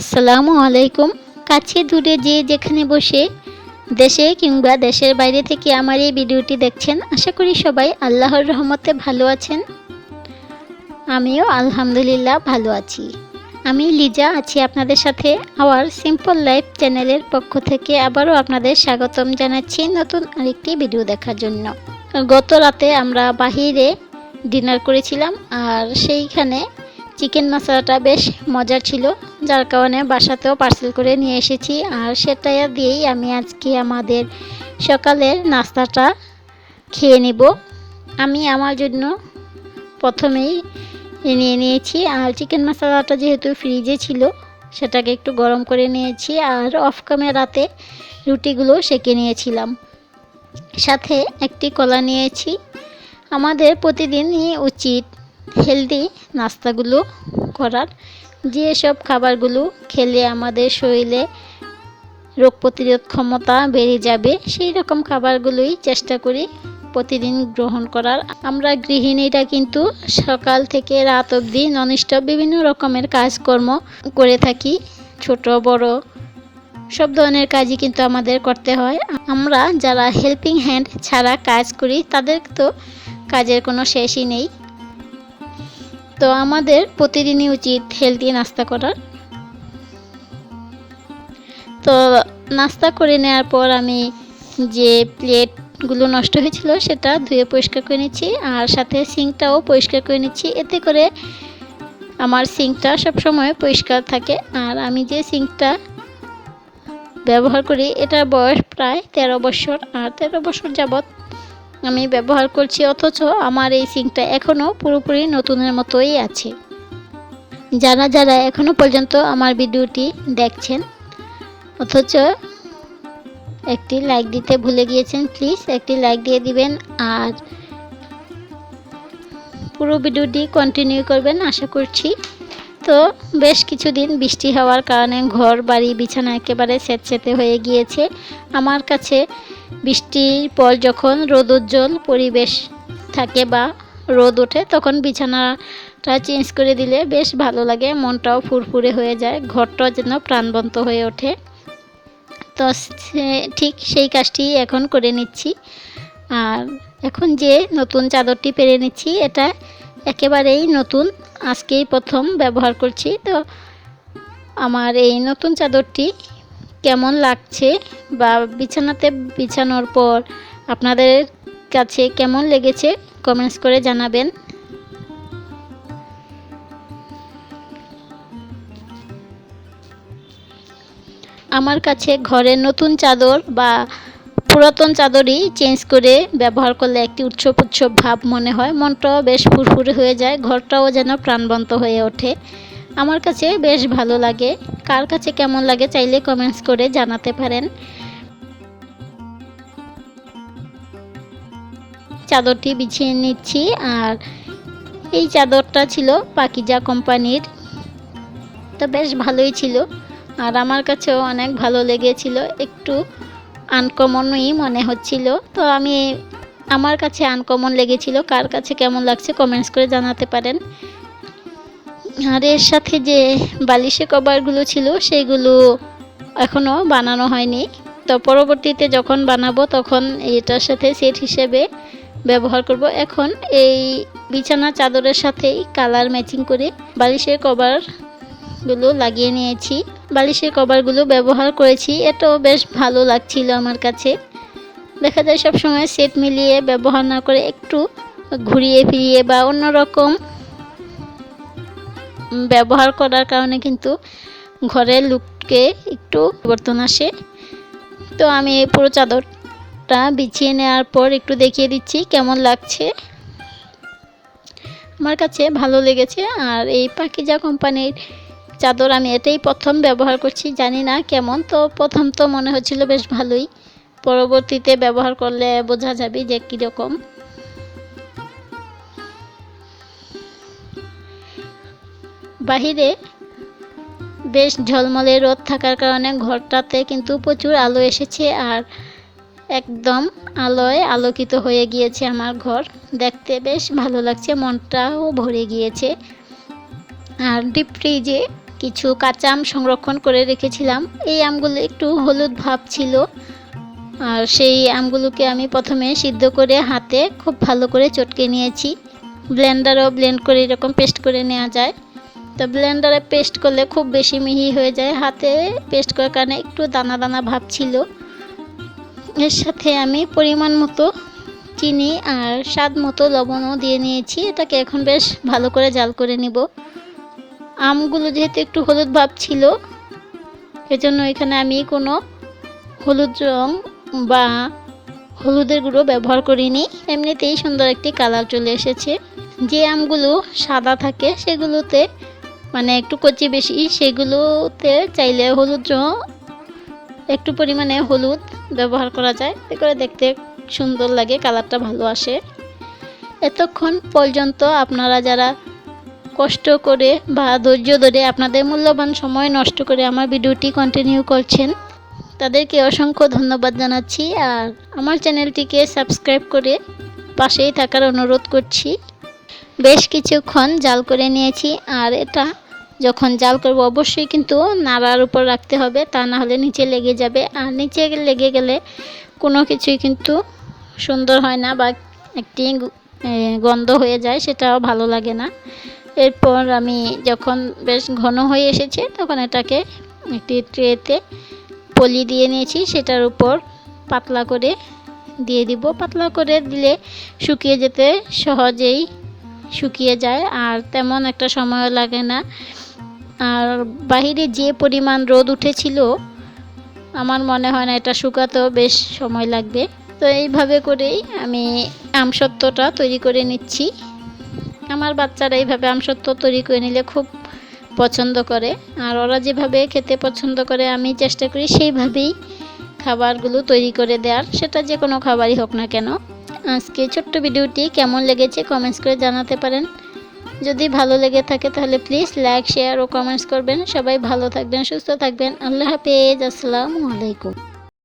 আসসালামু আলাইকুম। কাছে দূরে যে যেখানে বসে দেশে কিংবা দেশের বাইরে থেকে আমার এই ভিডিওটি দেখছেন, আশা করি সবাই আল্লাহর রহমতে ভালো আছেন। আমিও আলহামদুলিল্লাহ ভালো আছি। আমি লিজা আছি আপনাদের সাথে আওয়ার সিম্পল লাইফ চ্যানেলের পক্ষ থেকে। আবারও আপনাদের স্বাগতম জানাচ্ছি নতুন আরেকটি ভিডিও দেখার জন্য। গত রাতে আমরা বাহিরে ডিনার করেছিলাম আর সেইখানে চিকেন মশলাটা বেশ মজার ছিল। যার কারণে বাসাতেও পার্সেল করে নিয়ে এসেছি। আর সেটা দিয়েই আমি আজকে আমাদের সকালের নাস্তাটা খেয়ে নিব। আমি আমার জন্য প্রথমেই নিয়ে নিয়েছি। আর চিকেন মশলাটা যেহেতু ফ্রিজে ছিল, সেটাকে একটু গরম করে নিয়েছি। আর অফ ক্যামেরাতে রুটিগুলো সেঁকে নিয়েছিলাম। সাথে একটি কলা নিয়েছি। আমাদের প্রতিদিনই উচিত হেলদি নাস্তাগুলো করার। যে সব খাবারগুলো খেলে আমাদের শরীরে রোগ প্রতিরোধ ক্ষমতা বেড়ে যাবে, সেই রকম খাবারগুলোই চেষ্টা করি প্রতিদিন গ্রহণ করার। আমরা গৃহিণীরা কিন্তু সকাল থেকে রাত অবধি ননস্টপ বিভিন্ন রকমের কাজকর্ম করে থাকি। ছোট, বড় সব ধরনের কাজই কিন্তু আমাদের করতে হয়। আমরা যারা হেল্পিং হ্যান্ড ছাড়া কাজ করি, তাদের তো কাজের কোনো শেষই নেই। তো আমাদের প্রতিদিনই উচিত হেলদি নাস্তা করার। তো নাস্তা করে নেওয়ার পর আমি যে প্লেটগুলো নষ্ট হয়েছিল সেটা ধুয়ে পরিষ্কার করে নিচ্ছি, আর সাথে সিঙ্কটাও পরিষ্কার করে নিচ্ছি। এতে করে আমার সিঙ্কটা সবসময় পরিষ্কার থাকে, আর আমি যে সিঙ্কটা ব্যবহার করি, এটার বয়স প্রায় তেরো বছর, আর তেরো বছর যাবৎ আমি ব্যবহার করছি, অথচ আমার এই সিঙ্কটা এখনও পুরোপুরি নতুনের মতোই আছে। যারা যারা এখনও পর্যন্ত আমার ভিডিওটি দেখছেন, অথচ একটি লাইক দিতে ভুলে গিয়েছেন প্লিজ একটি লাইক দিয়ে দিবেন আর পুরো ভিডিওটি কন্টিনিউ করবেন, আশা করছি। তো বেশ কিছুদিন বৃষ্টি হওয়ার কারণে ঘর, বাড়ি, বিছানা একেবারে স্যাঁতস্যাঁতে হয়ে গিয়েছে। আমার কাছে বৃষ্টির পর যখন রোদোজ্জ্বল পরিবেশ থাকে বা রোদ ওঠে, তখন বিছানাটা চেঞ্জ করে দিলে বেশ ভালো লাগে। মনটাও ফুরফুরে হয়ে যায়, ঘরটাও যেন প্রাণবন্ত হয়ে ওঠে। তো ঠিক সেই কাজটি এখন করে নিচ্ছি। আর এখন যে নতুন চাদরটি পেরে নিচ্ছি, এটা একেবারেই নতুন। আজকেই প্রথম ব্যবহার করছি। তো আমার এই নতুন চাদরটি কেমন লাগছে বা বিছানাতে বিছানোর পর আপনাদের কাছে কেমন লেগেছে কমেন্টস করে জানাবেন। আমার কাছে ঘরের নতুন চাদর বা পুরাতন চাদরই চেঞ্জ করে ব্যবহার করলে একটি উৎসব উৎসব ভাব মনে হয়। মনটাও বেশ ফুরফুরে হয়ে যায়। ঘরটাও যেন প্রাণবন্ত হয়ে ওঠে। আমার কাছে বেশ ভালো লাগে। কার কাছে কেমন লাগে চাইলে কমেন্টস করে জানাতে পারেন। চাদরটি বিছিয়ে নিচ্ছি আর এই চাদরটা ছিল পাকিজা কোম্পানির। তো বেশ ভালোই ছিল আর আমার কাছেও অনেক ভালো লেগেছিল। একটু আনকমনই মনে হচ্ছিল। তো আমি আমার কাছে আনকমন লেগেছিল। কার কাছে কেমন লাগছে কমেন্টস করে জানাতে পারেন। আর এর সাথে যে বালিশে কভারগুলো ছিল, সেগুলো এখনও বানানো হয়নি। তো পরবর্তীতে যখন বানাবো, তখন এটার সাথে সেট হিসেবে ব্যবহার করব। এখন এই বিছানা চাদরের সাথেই কালার ম্যাচিং করে বালিশের কভারগুলো লাগিয়ে নিয়েছি। বালিশের কভারগুলো ব্যবহার করেছি। এটাও বেশ ভালো লাগছিল আমার কাছে। দেখা যায় সব সময় সেট মিলিয়ে ব্যবহার না করে একটু ঘুরিয়ে ফিরিয়ে বা অন্যরকম ব্যবহার করার কারণে কিন্তু ঘরের লুককে একটু পরিবর্তন আসে। তো আমি এই পুরো চাদরটা বিছিয়ে নেওয়ার পর একটু দেখিয়ে দিচ্ছি কেমন লাগছে। আমার কাছে ভালো লেগেছে আর এই পাখিজা কোম্পানির চাদর আমি এটাই প্রথম ব্যবহার করছি, জানি না কেমন। তো প্রথম তো মনে হচ্ছিল বেশ ভালোই, পরবর্তীতে ব্যবহার করলে বোঝা যাবে যে কীরকম। বাহিরে বেশ ঝলমলে রোদ থাকার কারণে ঘরটাতে কিন্তু প্রচুর আলো এসেছে আর একদম আলোয় আলোকিত হয়ে গিয়েছে আমার ঘর। দেখতে বেশ ভালো লাগছে, মনটাও ভরে গিয়েছে। আর ডিপ ফ্রিজে কিছু কাঁচা আম সংরক্ষণ করে রেখেছিলাম। এই আমগুলো একটু হলুদ ভাব ছিল আর সেই আমগুলোকে আমি প্রথমে সিদ্ধ করে হাতে খুব ভালো করে চটকে নিয়েছি। ব্লেন্ডারও ব্লেন্ড করে এরকম পেস্ট করে নেওয়া যায়। তো ব্লেন্ডারে পেস্ট করলে খুব বেশি মিহি হয়ে যায়। হাতে পেস্ট করার কারণে একটু দানা দানা ভাব ছিল। এর সাথে আমি পরিমাণ মতো চিনি আর স্বাদ মতো লবণও দিয়ে নিয়েছি। এটাকে এখন বেশ ভালো করে জাল করে নিব। আমগুলো যেহেতু একটু হলুদ ভাব ছিল, এজন্য এখানে আমি কোনো হলুদ রং বা হলুদের গুঁড়ো ব্যবহার করিনি। এমনিতেই সুন্দর একটি কালার চলে এসেছে। যে আমগুলো সাদা থাকে, সেগুলোতে মানে একটু কচি বেশি, সেগুলোতে চাইলে হলুদ রং, একটু পরিমাণে হলুদ ব্যবহার করা যায়। এতে করে দেখতে সুন্দর লাগে, কালারটা ভালো আসে। এতক্ষণ পর্যন্ত আপনারা যারা কষ্ট করে বা ধৈর্য ধরে আপনাদের মূল্যবান সময় নষ্ট করে আমার ভিডিওটি কন্টিনিউ করছেন, তাদেরকে অসংখ্য ধন্যবাদ জানাচ্ছি। আর আমার চ্যানেলটিকে সাবস্ক্রাইব করে পাশেই থাকার অনুরোধ করছি। বেশ কিছুক্ষণ জাল করে নিয়েছি, আর এটা যখন জাল করব, অবশ্যই কিন্তু নাড়ার উপর রাখতে হবে, তা না হলে নিচে লেগে যাবে। আর নিচে লেগে গেলে কোনো কিছুই কিন্তু সুন্দর হয় না বা একটি গন্ধ হয়ে যায়, সেটাও ভালো লাগে না। এরপর আমি যখন বেশ ঘন হয়ে এসেছে, তখন এটাকে একটি ট্রেতে পলি দিয়ে নিয়েছি, সেটার উপর পাতলা করে দিয়ে দিব। পাতলা করে দিলে শুকিয়ে যেতে সহজেই শুকিয়ে যায়, আর তেমন একটা সময়ও লাগে না। আর বাহিরে যে পরিমাণ রোদ উঠেছিল, আমার মনে হয় না এটা শুকাতেও বেশ সময় লাগবে। তো এইভাবে করেই আমি আমসত্ত্বটা তৈরি করে নিচ্ছি। আমার বাচ্চারা এইভাবে আমসত্ত্ব তৈরি করে নিলে খুব পছন্দ করে। আর ওরা যেভাবে খেতে পছন্দ করে, আমি চেষ্টা করি সেইভাবেই খাবারগুলো তৈরি করে দেওয়ার। সেটা যে কোনো খাবারই হোক না কেন। আজকে ছোট্ট ভিডিওটি কেমন লেগেছে কমেন্টস করে জানাতে পারেন। যদি ভালো লেগে থাকে তাহলে প্লিজ লাইক শেয়ার ও কমেন্টস করবেন। সবাই ভালো থাকবেন, সুস্থ থাকবেন। আল্লাহ হাফেজ, আসসালামু আলাইকুম।